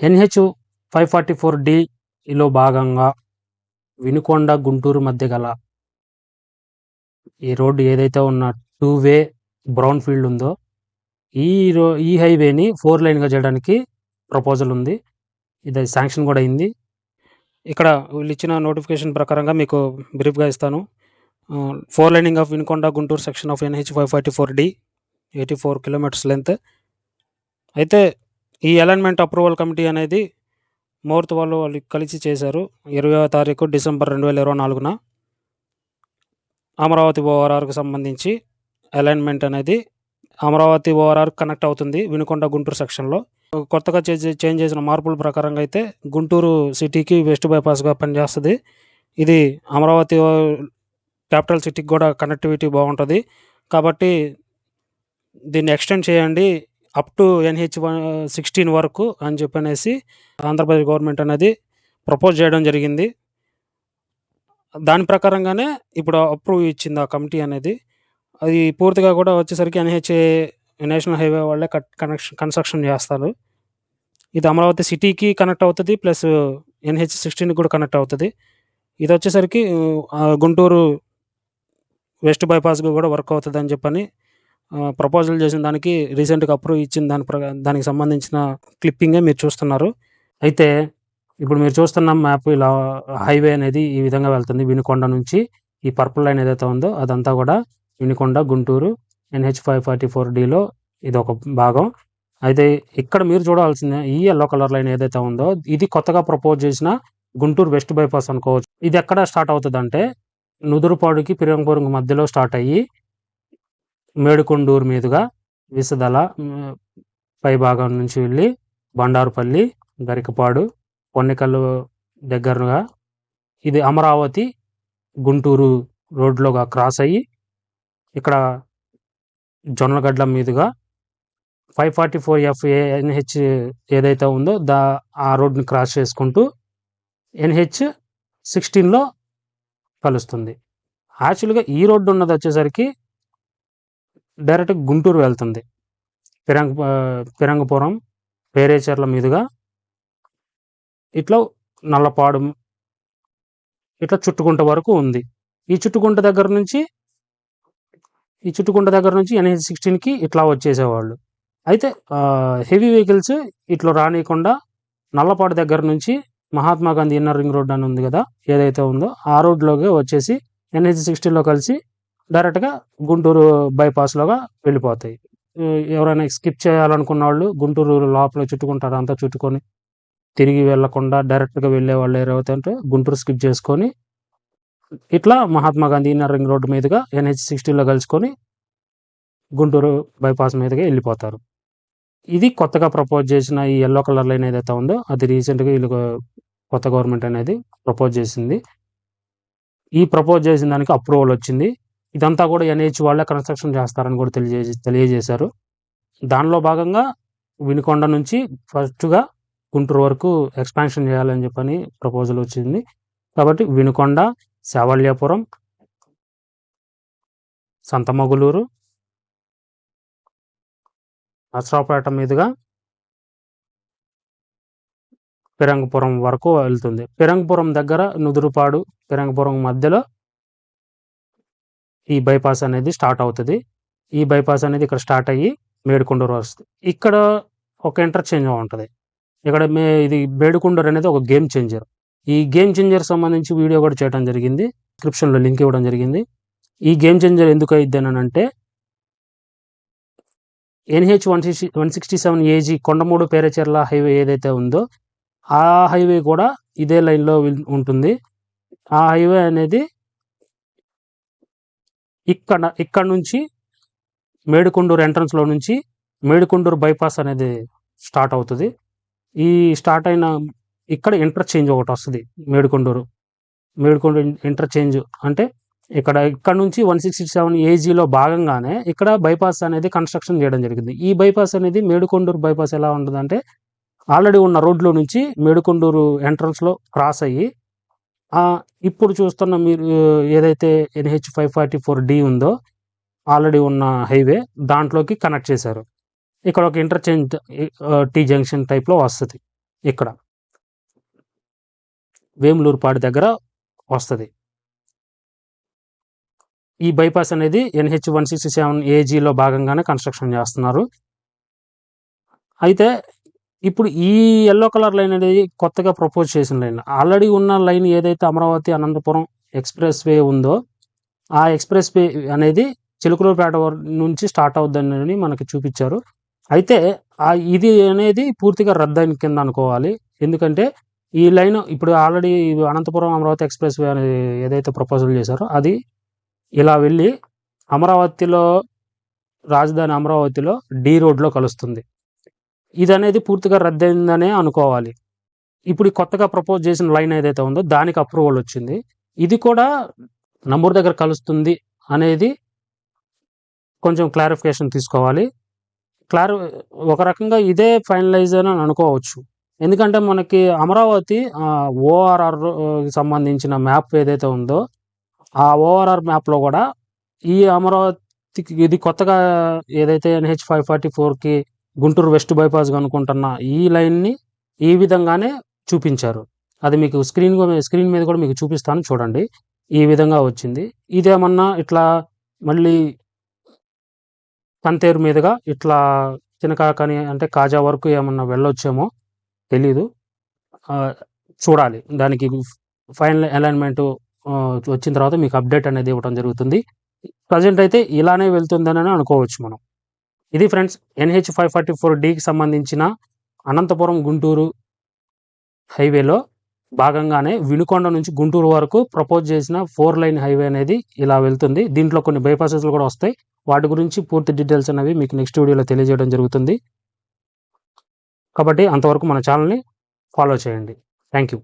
NH five forty four డిలో భాగంగా వినుకొండ గుంటూరు మధ్య గల ఈ రోడ్డు ఏదైతే ఉన్న టూ వే బ్రౌన్ ఫీల్డ్ ఉందో ఈ రో ఈ హైవేని ఫోర్ లైన్గా చేయడానికి ప్రపోజల్ ఉంది. ఇది శాంక్షన్ కూడా అయింది. ఇక్కడ వీళ్ళు ఇచ్చిన నోటిఫికేషన్ ప్రకారంగా మీకు బ్రీఫ్గా ఇస్తాను. Four laning of Vinukonda Guntur section of NH five forty four D eighty four kilometres length. అయితే ఈ అలైన్మెంట్ అప్రూవల్ కమిటీ అనేది ముహూర్త వాళ్ళు వాళ్ళు కలిసి చేశారు. ఇరవై తారీఖు డిసెంబర్ రెండు వేల ఇరవై నాలుగున అమరావతి ఓఆర్ఆర్కు సంబంధించి అలైన్మెంట్ అనేది అమరావతి ఓఆర్ఆర్ కనెక్ట్ అవుతుంది వినుకొండ గుంటూరు సెక్షన్లో కొత్తగా చేంజ్ చేంజ్ చేసిన మార్పుల ప్రకారంగా అయితే గుంటూరు సిటీకి వెస్ట్ బైపాస్గా పనిచేస్తుంది. ఇది అమరావతి క్యాపిటల్ సిటీకి కూడా కనెక్టివిటీ బాగుంటుంది. కాబట్టి దీన్ని ఎక్స్టెండ్ చేయండి. Up to NH one sixteen వరకు అని చెప్పనేసి ఆంధ్రప్రదేశ్ గవర్నమెంట్ అనేది ప్రపోజ్ చేయడం జరిగింది. దాని ప్రకారంగానే ఇప్పుడు అప్రూవ్ ఇచ్చింది ఆ కమిటీ అనేది. అది పూర్తిగా కూడా వచ్చేసరికి ఎన్హెచ్ఏ నేషనల్ హైవే వాళ్ళే కట్ కనెక్షన్ కన్స్ట్రక్షన్ చేస్తారు. ఇది అమరావతి సిటీకి కనెక్ట్ అవుతుంది ప్లస్ ఎన్హెచ్ సిక్స్టీన్కి కూడా కనెక్ట్ అవుతుంది. ఇది వచ్చేసరికి గుంటూరు వెస్ట్ బైపాస్కి కూడా వర్క్ అవుతుంది అని చెప్పని ప్రపోజల్ చేసిన దానికి రీసెంట్గా అప్రూవ్ ఇచ్చిన దాని ప్ర దానికి సంబంధించిన క్లిప్పింగే మీరు చూస్తున్నారు. అయితే ఇప్పుడు మీరు చూస్తున్న మ్యాప్ ఇలా హైవే అనేది ఈ విధంగా వెళ్తుంది. వినుకొండ నుంచి ఈ పర్పుల్ లైన్ ఏదైతే ఉందో అదంతా కూడా Vinukonda Guntur NH five forty four డిలో ఇది ఒక భాగం. అయితే ఇక్కడ మీరు చూడాల్సింది ఈ ఎల్లో కలర్ లైన్ ఏదైతే ఉందో ఇది కొత్తగా ప్రపోజ్ చేసిన గుంటూరు వెస్ట్ బైపాస్ అనుకోవచ్చు. ఇది ఎక్కడ స్టార్ట్ అవుతుంది అంటే నుదురుపాడుకి పిరంపురం మధ్యలో స్టార్ట్ అయ్యి మేడుకొండూరు మీదుగా విసదల పైభాగం పై భాగం నుంచి వెళ్ళి బండారుపల్లి గరికపాడు పొన్నికల్లు దగ్గరగా ఇది అమరావతి గుంటూరు రోడ్లోగా క్రాస్ అయ్యి ఇక్కడ జొన్నగడ్డ మీదుగా five forty four F NH ఏదైతే ఉందో దా ఆ రోడ్ని క్రాస్ చేసుకుంటూ ఎన్హెచ్ సిక్స్టీన్లో కలుస్తుంది. యాక్చువల్గా ఈ రోడ్డు ఉన్నది వచ్చేసరికి డైరెక్ట్ గుంటూరు వెళ్తుంది. పిరంగ పిరంగపురం పేరేచర్ల మీదుగా ఇట్లా నల్లపాడు ఇట్లా చుట్టుకుంట వరకు ఉంది. ఈ చుట్టుకుంట దగ్గర నుంచి ఈ చుట్టుకుంట దగ్గర నుంచి ఎన్హెచ్ సిక్స్టీన్కి ఇట్లా వచ్చేసేవాళ్ళు. అయితే హెవీ వెహికల్స్ ఇట్లా రానియకుండా నల్లపాడు దగ్గర నుంచి Mahatma Gandhi inner ring road అని ఉంది కదా ఏదైతే ఉందో ఆ రోడ్లోకి వచ్చేసి ఎన్హెచ్ సిక్స్టీన్లో కలిసి డైరెక్ట్గా గుంటూరు బైపాస్లోగా వెళ్ళిపోతాయి. ఎవరైనా స్కిప్ చేయాలనుకున్న వాళ్ళు గుంటూరు లోపల చుట్టుకుంటారు అంతా చుట్టుకొని తిరిగి వెళ్ళకుండా డైరెక్ట్గా వెళ్ళే వాళ్ళు ఎవరైతే గుంటూరు స్కిప్ చేసుకొని ఇట్లా Mahatma Gandhi inner ring road మీదుగా ఎన్హెచ్ సిక్స్టీలో కలుసుకొని గుంటూరు బైపాస్ మీదుగా వెళ్ళిపోతారు. ఇది కొత్తగా ప్రపోజ్ చేసిన ఈ ఎల్లో కలర్ లైన్ ఏదైతే ఉందో అది రీసెంట్గా వీళ్ళు కొత్త గవర్నమెంట్ అనేది ప్రపోజ్ చేసింది. ఈ ప్రపోజ్ చేసిన దానికి అప్రూవల్ వచ్చింది. ఇదంతా కూడా ఎన్హెచ్ వాళ్ళే కన్స్ట్రక్షన్ చేస్తారని కూడా తెలియజే తెలియజేశారు. దానిలో భాగంగా వినుకొండ నుంచి ఫస్ట్గా గుంటూరు వరకు ఎక్స్పాన్షన్ చేయాలని చెప్పని ప్రపోజల్ వచ్చింది. కాబట్టి వినుకొండ శావల్యాపురం సంతమగులూరు నర్సరావుపేట మీదుగా పిరంగపురం వరకు వెళ్తుంది. పిరంగపురం దగ్గర నుదురుపాడు పిరంగపురం మధ్యలో ఈ బైపాస్ అనేది స్టార్ట్ అవుతుంది. ఈ బైపాస్ అనేది ఇక్కడ స్టార్ట్ అయ్యి మేడుకొండూరు వస్తుంది. ఇక్కడ ఒక ఇంటర్చేంజ్ ఉంటుంది. ఇక్కడ మే ఇది మేడుకొండూరు అనేది ఒక గేమ్ చేంజర్ ఈ గేమ్ చేంజర్ సంబంధించి వీడియో కూడా చేయడం జరిగింది. డిస్క్రిప్షన్లో లింక్ ఇవ్వడం జరిగింది. ఈ గేమ్ చేంజర్ ఎందుకు అయింది అని అంటే NH one sixty one sixty seven A G Kondamudu Perecherla highway ఏదైతే ఉందో ఆ హైవే కూడా ఇదే లైన్లో ఉంటుంది. ఆ హైవే అనేది ఇక్కడ ఇక్కడ నుంచి మేడుకొండూరు ఎంట్రన్స్లో నుంచి మేడుకొండూరు బైపాస్ అనేది స్టార్ట్ అవుతుంది. ఈ స్టార్ట్ అయిన ఇక్కడ ఇంటర్చేంజ్ ఒకటి వస్తుంది మేడుకొండూరు. మేడుకొండూరు ఇంటర్చేంజ్ అంటే ఇక్కడ ఇక్కడ నుంచి వన్ సిక్స్టీ సెవెన్ ఏజీలో భాగంగానే ఇక్కడ బైపాస్ అనేది కన్స్ట్రక్షన్ చేయడం జరిగింది. ఈ బైపాస్ అనేది మేడుకొండూరు బైపాస్ ఎలా ఉంటుందంటే ఆల్రెడీ ఉన్న రోడ్లో నుంచి మేడుకొండూరు ఎంట్రన్స్లో క్రాస్ అయ్యి ఇప్పుడు చూస్తున్న మీరు ఏదైతే NH five forty four D ఉందో ఆల్రెడీ ఉన్న హైవే దాంట్లోకి కనెక్ట్ చేశారు. ఇక్కడ ఒక ఇంటర్చేంజ్ టీ జంక్షన్ టైప్లో వస్తుంది. ఇక్కడ. వేములూరుపాడు దగ్గర వస్తుంది. ఈ బైపాస్ అనేది ఎన్హెచ్ వన్ సిక్స్టీ సెవెన్ ఏజీలో భాగంగానే కన్స్ట్రక్షన్ చేస్తున్నారు. అయితే ఇప్పుడు ఈ ఎల్లో కలర్ లైన్ అనేది కొత్తగా ప్రపోజ్ చేసిన లైన్ ఆల్రెడీ ఉన్న లైన్ ఏదైతే అమరావతి అనంతపురం ఎక్స్ప్రెస్ వే ఉందో ఆ ఎక్స్ప్రెస్ వే అనేది చిలుకలూరుపేట నుంచి స్టార్ట్ అవుతుందని మనకి చూపించారు. అయితే ఆ ఇది అనేది పూర్తిగా రద్దయిన కింద అనుకోవాలి. ఎందుకంటే ఈ లైన్ ఇప్పుడు already Anantapuram Amaravati express way అనేది ఏదైతే ప్రపోజల్ చేశారో అది ఇలా వెళ్ళి అమరావతిలో రాజధాని అమరావతిలో డి రోడ్లో కలుస్తుంది. ఇది అనేది పూర్తిగా రద్దయిందనే అనుకోవాలి. ఇప్పుడు కొత్తగా ప్రపోజ్ చేసిన లైన్ ఏదైతే ఉందో దానికి అప్రూవల్ వచ్చింది. ఇది కూడా నంబర్ దగ్గర కలుస్తుంది అనేది కొంచెం క్లారిఫికేషన్ తీసుకోవాలి. క్లారి ఒక రకంగా ఇదే ఫైనలైజ్ అని అనుకోవచ్చు. ఎందుకంటే మనకి అమరావతి ఓఆర్ఆర్ సంబంధించిన మ్యాప్ ఏదైతే ఉందో ఆ ఓఆర్ఆర్ మ్యాప్లో కూడా ఈ అమరావతికి ఇది కొత్తగా ఏదైతే ఎన్హెచ్ ఫైవ్ ఫార్టీ ఫోర్కి గుంటూరు వెస్ట్ బైపాస్ అనుకుంటున్న ఈ లైన్ని ఈ విధంగానే చూపించారు. అది మీకు స్క్రీన్ స్క్రీన్ మీద కూడా మీకు చూపిస్తాను చూడండి. ఈ విధంగా వచ్చింది. ఇదేమన్నా ఇట్లా మళ్ళీ కంతేరు మీదుగా ఇట్లా తినకాకని అంటే కాజా వరకు ఏమన్నా వెళ్ళొచ్చేమో తెలీదు. చూడాలి. దానికి ఫైనల్ అలైన్మెంట్ వచ్చిన తర్వాత మీకు అప్డేట్ అనేది ఇవ్వడం జరుగుతుంది. ప్రజెంట్ అయితే ఇలానే వెళ్తుందని అనుకోవచ్చు మనం. ఇది friends NH five forty four డికి సంబంధించిన అనంతపురం గుంటూరు హైవేలో భాగంగానే వినుకొండ నుంచి గుంటూరు వరకు ప్రపోజ్ చేసిన ఫోర్ లైన్ హైవే అనేది ఇలా వెళ్తుంది. దీంట్లో కొన్ని బైపాసెస్లు కూడా వస్తాయి. వాటి గురించి పూర్తి డీటెయిల్స్ అనేవి మీకు నెక్స్ట్ వీడియోలో తెలియజేయడం జరుగుతుంది. కాబట్టి అంతవరకు మన ఛానల్ని ఫాలో చేయండి. Thank you.